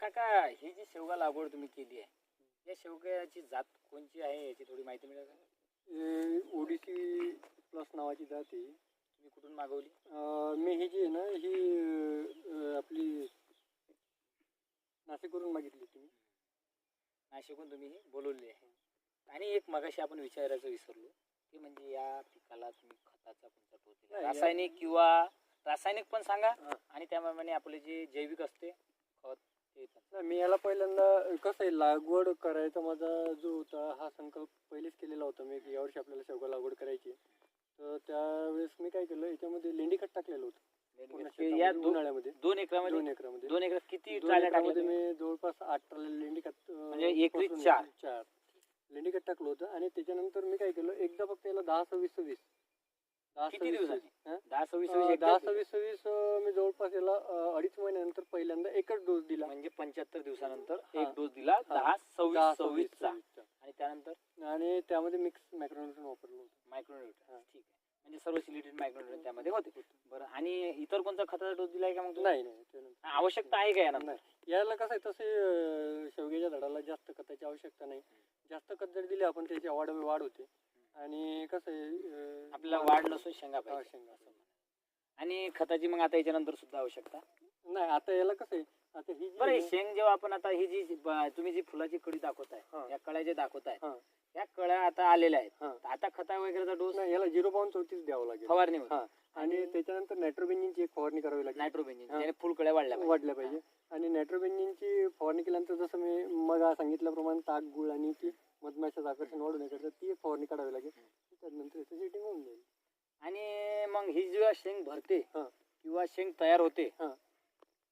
काका ही जी शेवगा लागवड तुम्ही केली आहे या शेवग्याची जात कोणची आहे याची थोडी माहिती मिळेल का? ओडीसी प्लस नावाची जात आहे. तुम्ही कुठून मागवली? अं, मी ही जी आहे ना ही अं, आपली नाशिकवरून मागितली तुम्ही नाशिकहून तुम्ही ही बोलवली आहे. आणि एक मगाशी आपण विचारायचं विसरलो ते म्हणजे या पिकाला तुम्ही खताचा कोणता डोस दिला नाही, या- रासायनिक किंवा रासायनिक पण सांगा हा. आणि त्याप्रमाणे आपले जे जैविक असते खत नाही, मी याला पहिल्यांदा कसं आहे लागवड करायचा माझा जो होता हा संकल्प पहिलेच केलेला होता मी की यावर्षी आपल्याला शेवगा लागवड करायची. तर त्यावेळेस मी काय केलं याच्यामध्ये लेंडी खत टाकलेलं होतं. या उन्हाळ्यामध्ये. दोन एकरामध्ये? दोन एकरामध्ये. दोन एकरात किती दोन एकरामध्ये मी जवळपास आठ ट्रॉली लेंडी खत म्हणजे एकरी पासून चार. चार. लेंडी खत टाकलं होतं आणि त्याच्यानंतर मी काय केलं एकदा फक्त याला दहा सव्वीस सव्वीस. किती दिवसांनी? दहा सव्वीस दहा? सव्वीस सव्वीस मी जवळपास याला अडीच महिन्यानंतर पहिल्यांदा एकच डोस दिला. म्हणजे पंच्याहत्तर दिवसानंतर. एक डोस दिला. दहा सव्वीस सव्वीस सव्वीसचा. आणि त्यानंतर? आणि त्यामध्ये मिक्स मॅक्रोन्यूट्रन वापरलं होतं. मायक्रोन्यूट्रन. ठीक आहे. म्हणजे सर्व सिलेटेड मायक्रोन्यूट्रन त्यामध्ये होते. बरं. आणि इतर कोणता खताचा डोस दिलाय का मग? नाही नाही. आवश्यकता आहे का यानंतर? नाही. याला कसं आहे तसे शेवग्याच्या झाडाला जास्त खताची आवश्यकता नाही. जास्त खत जर दिले आपण त्याची वाढ वाढ होते. आणि कसं आहे आपल्याला वाढ नसून शेंगा हा, पाहिजे शेंगा. असं म्हणा. आणि खताची मग आता याच्यानंतर सुद्धा आवश्यकता नाही आता याला कसं आहे आता ही जी बरं हे शेंग जेव्हा आपण आता ही जी ब- तुम्ही जी फुलाची कडी दाखवताय हा. या कळ्या जे दाखवताय आता आलेल्या आहेत हा. आता खता वगैरेचा डोस नाही, याला झिरो पाऊन चौतीस द्यावं लागेल फवारणी हा आणि त्याच्यानंतर नायट्रोबेंजिनची एक फवारणी करावी लागेल नायट्रोबेंजिन हा. त्याने फुल कळ्या वाढल्या पाहिजे. वाढल्या पाहिजे आणि नायट्रोबेंजिनची फवारणी केल्यानंतर जसं मी मग सांगितल्याप्रमाणे ताक गुळ आणि ती मधमाशाचं आकर्षण वाढवण्याकरता ती एक फवारणी काढावी लागेल त्यानंतर याचं सेटिंग होऊन जाईल आणि मग ही जेव्हा शेंग भरते हा. किंवा शेंग तयार होते हा.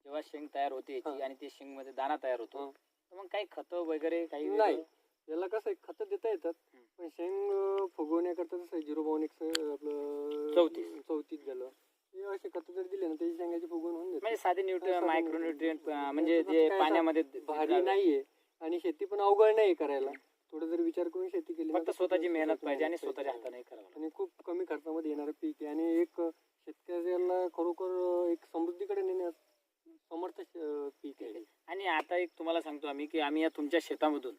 जेव्हा शेंग तयार होते याची हा. आणि ते शेंगमध्ये दाना तयार होतो हा. तर मग काही खत वगैरे काही नाही वेगळं? याला कसं खतं देता येतात. पण शेंग फुगवण्याकरता झिरो बावन एक आपलं चौतीस. चौतीस झालं हे असे खतं जर दिले ना त्याची शेंगाची फुगवण होऊन जाते म्हणजे साधे न्यूट्रिय मायक्रोन्युट्रियंट nutrient. म्हणजे जे पाण्यामध्ये भारी नाहीये आणि शेती पण अवघड नाही करायला थोडं जर विचार करून शेती केली फक्त स्वतःची मेहनत पाहिजे आणि स्वतःच्या. हाताने करावं. आणि खूप कमी खर्चामध्ये येणारं पीक आहे आणि एक शेतकऱ्याला खरोखर एक समृद्धीकडे नेण्यास समर्थ पीक आहे आणि आता एक तुम्हाला सांगतो आम्ही की आम्ही या तुमच्या शेतामधून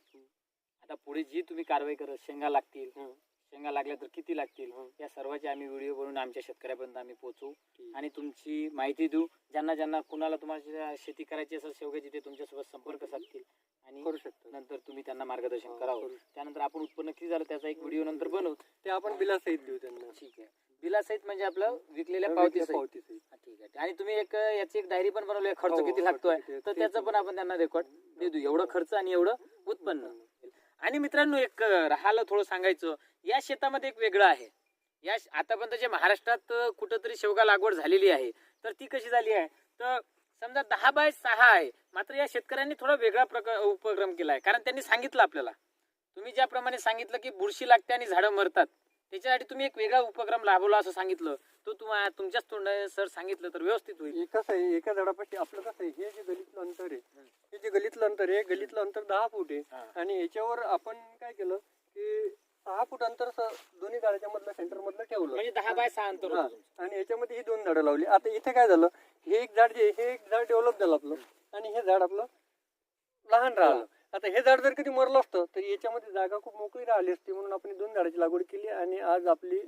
पुढे जी तुम्ही कारवाई करत शेंगा लागतील हं. शेंगा लागल्या तर किती लागतील हं. या सर्वांचे आम्ही व्हिडिओ बनवून आमच्या शेतकऱ्यापर्यंत आम्ही पोहोचवू ठीक. आणि तुमची माहिती देऊ. ज्यांना ज्यांना कुणाला तुम्हाला शेती करायची असेल शेवग्याची ते तुमच्यासोबत संपर्क साधतील. आणि करू शकतो. नंतर तुम्ही त्यांना मार्गदर्शन हा, करावं. करू. त्यानंतर आपण उत्पन्न किती झालं त्याचा एक व्हिडिओ नंतर बनवू. ते आपण बिलासहित देऊ त्यांना. ठीक आहे. बिलासहित म्हणजे आपलं विकलेल्या पावती पावतीसहित. ठीक आहे. आणि तुम्ही एक याची एक डायरी पण बनवली खर्च हो, किती खर्च लागतोय? किती आहे, तर त्याचं. पण आपण त्यांना रेकॉर्ड देऊ. एवढं खर्च आणि एवढं उत्पन्न. आणि मित्रांनो एक राहायला राहिलं थोडं सांगायचं या शेतामध्ये एक वेगळं आहे. या श- आतापर्यंत जे महाराष्ट्रात कुठंतरी शेवगा लागवड झालेली आहे तर ती कशी झाली आहे? तर समजा दहा बाय सहा आहे मात्र या शेतकऱ्यांनी थोडा वेगळा प्रकार उपक्रम केला आहे. कारण त्यांनी सांगितलं आपल्याला तुम्ही ज्याप्रमाणे सांगितलं की बुरशी लागते आणि झाडं मरतात. त्याच्यासाठी तुम्ही एक वेगळा उपक्रम राबवला असं सांगितलं. तो तुम्हाला तुमच्याच तोंडाने सर सांगितलं तर व्यवस्थित होईल. कसं आहे एका झाडापाशी आपलं कसं आहे हे जे गलीतलं अंतर आहे हे जे गलीतलं अंतर आहे गलीतलं अंतर दहा फूट आहे. आणि याच्यावर आपण काय केलं की सहा फूट अंतर दोन्ही झाडाच्या मधलं सेंटर मधलं ठेवलं. म्हणजे दहा बाय सहा अंतर. आणि याच्यामध्ये ही दोन झाडं लावली. आता इथे काय झालं हे एक झाड जे हे एक झाड डेव्हलप झालं आपलं. आणि हे झाड आपलं लहान राहिलं. आता हे झाड जर कधी मरलं असतं तर याच्यामध्ये जागा खूप मोकळी राहिली असती म्हणून आपण दोन झाडाची लागवड केली आणि आज आपली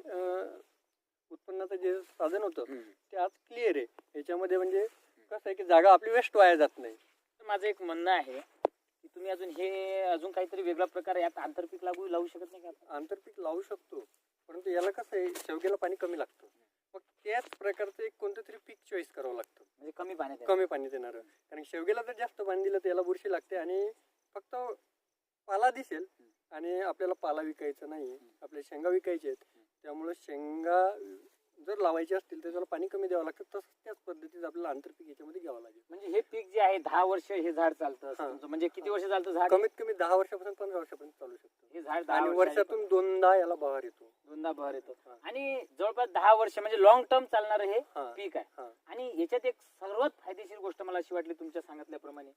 उत्पन्नाचं जे साधन होतं. ते आज क्लिअर आहे. याच्यामध्ये म्हणजे कसं आहे की जागा आपली वेस्ट वाया जात नाही. माझं एक म्हणणं आहे की तुम्ही अजून हे अजून काहीतरी वेगळा प्रकार यात आंतरपीक लागू लावू शकत नाही का? आंतरपीक लावू शकतो परंतु याला कसं आहे शेवग्याला पाणी कमी लागतं. मग त्याच प्रकारचं एक कोणतं तरी पीक चॉईस करावं लागतं. म्हणजे कमी पाण्यात कमी पाणी देणारं. कारण शेवग्याला जर जास्त पाणी दिलं तर याला बुरशी लागते आणि फक्त पाला दिसेल आणि आपल्याला पाला विकायचा नाही आपल्या शेंगा विकायच्या आहेत. त्यामुळे शेंगा जर लावायचे असतील तर त्याला पाणी कमी द्यावं लागतं. तसंच त्याच पद्धतीत आपल्याला आंतरपीक याच्यामध्ये घ्यावं लागेल. म्हणजे हे पीक जे आहे दहा वर्ष हे झाड चालतं. तुमचं. म्हणजे किती वर्ष चालतं झाड? कमीत कमी दहा वर्षापासून पंधरा वर्षापर्यंत चालू शकतो. हे झाड दहा आणि वर्षातून दोनदा याला बहार येतो. दोनदा बहर येतो. हा. आणि जवळपास दहा वर्ष म्हणजे लॉंग टर्म चालणार हे हा. पीक आहे. हा. आणि याच्यात एक सर्वात फायदेशीर गोष्ट मला अशी वाटली तुमच्या सांगितल्याप्रमाणे.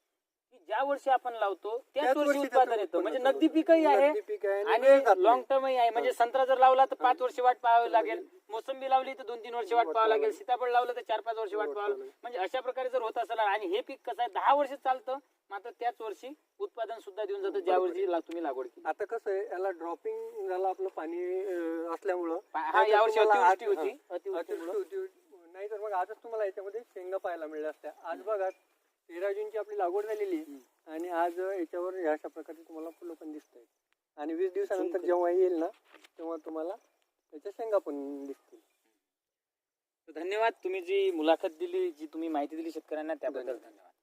की ज्या वर्षी आपण लावतो त्याच त्याच वर्षी वर्षी उत्पादन त्याचं येतं. म्हणजे उत्पन्न नगदी पीकही. आहे नगदी पीक आहे आणि वेळ जात लॉंग नाही. टर्मही आहे. म्हणजे संत्रा जर लावला तर पाच वर्ष वाट पाहावी लागेल. मोसंबी लावली तर दोन तीन वर्ष वाट पाहावं लागेल. सीताफळ लावलं तर चार पाच वर्ष वाट पाहावं लागेल म्हणजे अशा प्रकारे जर होत असेल आणि हे पीक कसं आहे दहा वर्ष चालतं मात्र त्याच वर्षी उत्पादन सुद्धा देऊन जातं ज्या वर्षी ला- तुम्ही लागवड केली. आता कसं आहे याला ड्रॉपिंग झालं आपलं पाणी अं, असल्यामुळं. हा यावर्षी तुम्हाला अतिवृष्टी आज- होती. अतिवृष्टीमुळं. अतिवृष्टी होती. नाही तर मग आजच तुम्हाला याच्यामध्ये शेंगा पाहायला मिळल्या असत्या. तेरा जूनची आपली लागवड झालेली आहे. आणि आज याच्यावर ह्या अशा प्रकारे तुम्हाला फुलं पण दिसत आहेत. आणि वीस दिवसानंतर जेव्हा येईल ना तेव्हा तुम्हाला त्याच्या शेंगा पण दिसतील. धन्यवाद. तुम्ही जी मुलाखत दिली जी तुम्ही माहिती दिली शेतकऱ्यांना त्याबद्दल धन्यवाद.